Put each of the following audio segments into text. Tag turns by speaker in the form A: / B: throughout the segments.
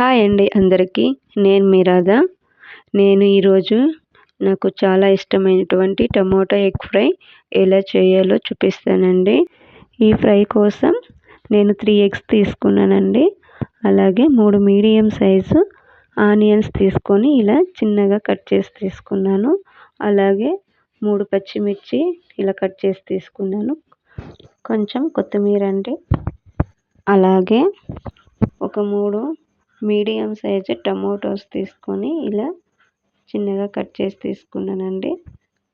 A: Hi అండి అందరికీ. నేను మీ రాధా. నేను ఈరోజు నాకు చాలా ఇష్టమైనటువంటి టమోటా ఎగ్ ఫ్రై ఎలా చేయాలో చూపిస్తానండి. ఈ ఫ్రై కోసం నేను త్రీ ఎగ్స్ తీసుకున్నానండి. అలాగే మూడు మీడియం సైజు ఆనియన్స్ తీసుకొని ఇలా చిన్నగా కట్ చేసి తీసుకున్నాను. అలాగే మూడు పచ్చిమిర్చి ఇలా కట్ చేసి తీసుకున్నాను. కొంచెం కొత్తిమీర అండి. అలాగే ఒక మూడు మీడియం సైజు టమోటోస్ తీసుకొని ఇలా చిన్నగా కట్ చేసి తీసుకున్నానండి.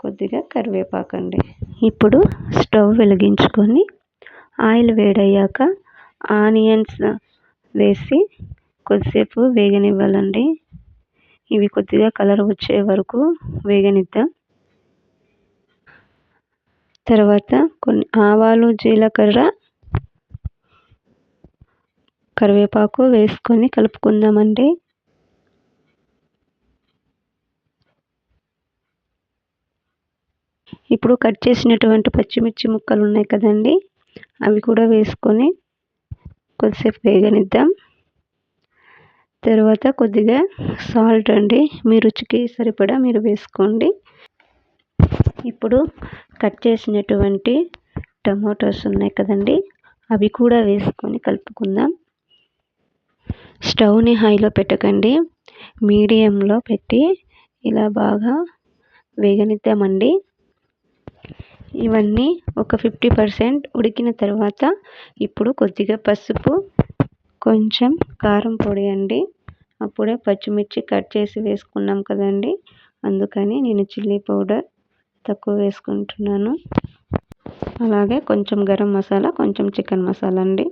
A: కొద్దిగా కరివేపాకండి. ఇప్పుడు స్టవ్ వెలిగించుకొని ఆయిల్ వేడయ్యాక ఆనియన్స్ వేసి కొద్దిసేపు వేగనివ్వాలండి. ఇవి కొద్దిగా కలర్ వచ్చే వరకు వేగనిద్దాం. తర్వాత కొన్ని ఆవాలు జీలకర్ర కరివేపాకు వేసుకొని కలుపుకుందామండి. ఇప్పుడు కట్ చేసినటువంటి పచ్చిమిర్చి ముక్కలు ఉన్నాయి కదండి అవి కూడా వేసుకొని కొద్దిసేపు వేగనిద్దాం. తర్వాత కొద్దిగా సాల్ట్ అండి మీ రుచికి సరిపడా మీరు వేసుకోండి. ఇప్పుడు కట్ చేసినటువంటి టమాటోస్ ఉన్నాయి కదండి అవి కూడా వేసుకొని కలుపుకుందాం. స్టవ్ని హైలో పెట్టకండి. మీడియంలో పెట్టి ఇలా బాగా వేగనిద్దామండి. ఇవన్నీ ఒక ఫిఫ్టీ పర్సెంట్ ఉడికిన తర్వాత ఇప్పుడు కొద్దిగా పసుపు కొంచెం కారం పొడి అండి. అప్పుడే పచ్చిమిర్చి కట్ చేసి వేసుకున్నాం కదండి. అందుకని నేను చిల్లీ పౌడర్ తక్కువ వేసుకుంటున్నాను. అలాగే కొంచెం గరం మసాలా కొంచెం చికెన్ మసాలా అండి.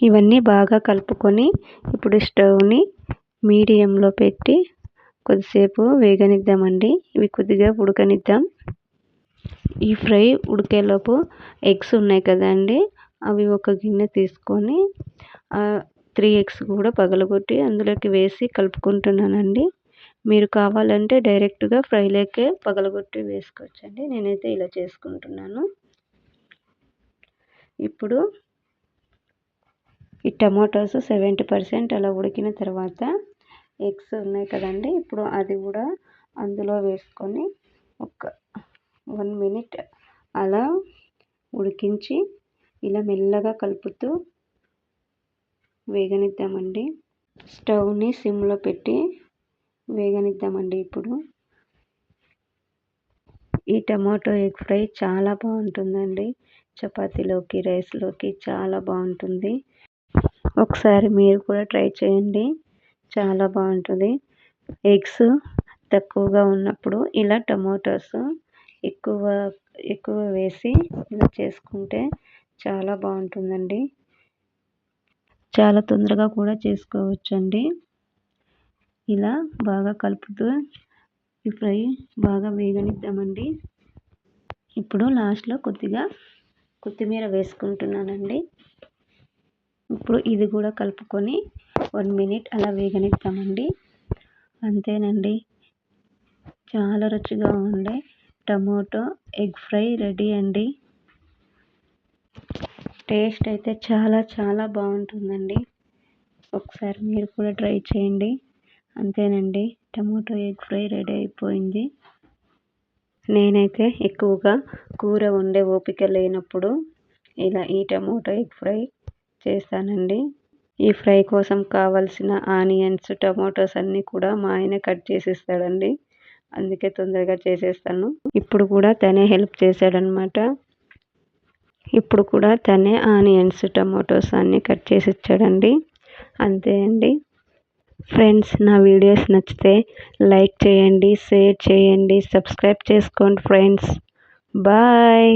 A: ఇవన్నీ బాగా కలుపుకొని ఇప్పుడు స్టవ్ని మీడియంలో పెట్టి కొద్దిసేపు వేగనిద్దామండి. ఇవి కొద్దిగా ఉడకనిద్దాం. ఈ ఫ్రై ఉడికేలోపు ఎగ్స్ ఉన్నాయి కదండి అవి ఒక గిన్నె తీసుకొని త్రీ ఎగ్స్ కూడా పగలగొట్టి అందులోకి వేసి కలుపుకుంటున్నానండి. మీరు కావాలంటే డైరెక్ట్గా ఫ్రైలోకే పగలగొట్టి వేసుకోవచ్చండి. నేనైతే ఇలా చేసుకుంటున్నాను. ఇప్పుడు ఈ టమాటోస్ సెవెంటీ పర్సెంట్ అలా ఉడికిన తర్వాత ఎగ్స్ ఉన్నాయి కదండి ఇప్పుడు అది కూడా అందులో వేసుకొని ఒక వన్ మినిట్ అలా ఉడికించి ఇలా మెల్లగా కలుపుతూ వేగనిద్దామండి. స్టవ్ని సిమ్లో పెట్టి వేగనిద్దామండి ఇప్పుడు. ఈ టమాటో ఎగ్ ఫ్రై చాలా బాగుంటుందండి. చపాతీలోకి రైస్లోకి చాలా బాగుంటుంది. ఒకసారి మీరు కూడా ట్రై చేయండి. చాలా బాగుంటుంది. ఎగ్స్ తక్కువగా ఉన్నప్పుడు ఇలా టమోటాస్ ఎక్కువ ఎక్కువ వేసి ఇలా చేసుకుంటే చాలా బాగుంటుందండి. చాలా తొందరగా కూడా చేసుకోవచ్చండి. ఇలా బాగా కలుపుతూ ఈ ఫ్రై బాగా వేగనిద్దామండి. ఇప్పుడు లాస్ట్లో కొద్దిగా కొత్తిమీర వేసుకుంటున్నానండి. ఇప్పుడు ఇది కూడా కలుపుకొని వన్ మినిట్ అలా వేగనిద్దామండి. అంతేనండి. చాలా రుచిగా ఉండే టమోటో ఎగ్ ఫ్రై రెడీ అండి. టేస్ట్ అయితే చాలా చాలా బాగుంటుందండి. ఒకసారి మీరు కూడా ట్రై చేయండి. అంతేనండి. టమోటో ఎగ్ ఫ్రై రెడీ అయిపోయింది. నేనైతే ఎక్కువగా కూర వండే ఓపిక లేనప్పుడు ఇలా ఈ టమోటో ఎగ్ ఫ్రై చేస్తానండి ఈ ఫ్రై కోసం కావలసిన ఆనియన్స్ టమాటోస్ అన్నీ కూడా మా ఆయన కట్ చేసి ఇస్తాడండి అందుకే తొందరగా చేసేస్తాను. ఇప్పుడు కూడా తనే హెల్ప్ చేశాడనమాట. ఇప్పుడు కూడా తనే ఆనియన్స్ టమాటోస్ అన్నీ కట్ చేసి ఇచ్చాడండి. అంతే అండి. ఫ్రెండ్స్ నా వీడియోస్ నచ్చితే లైక్ చేయండి షేర్ చేయండి సబ్స్క్రైబ్ చేసుకోండి ఫ్రెండ్స్. బాయ్.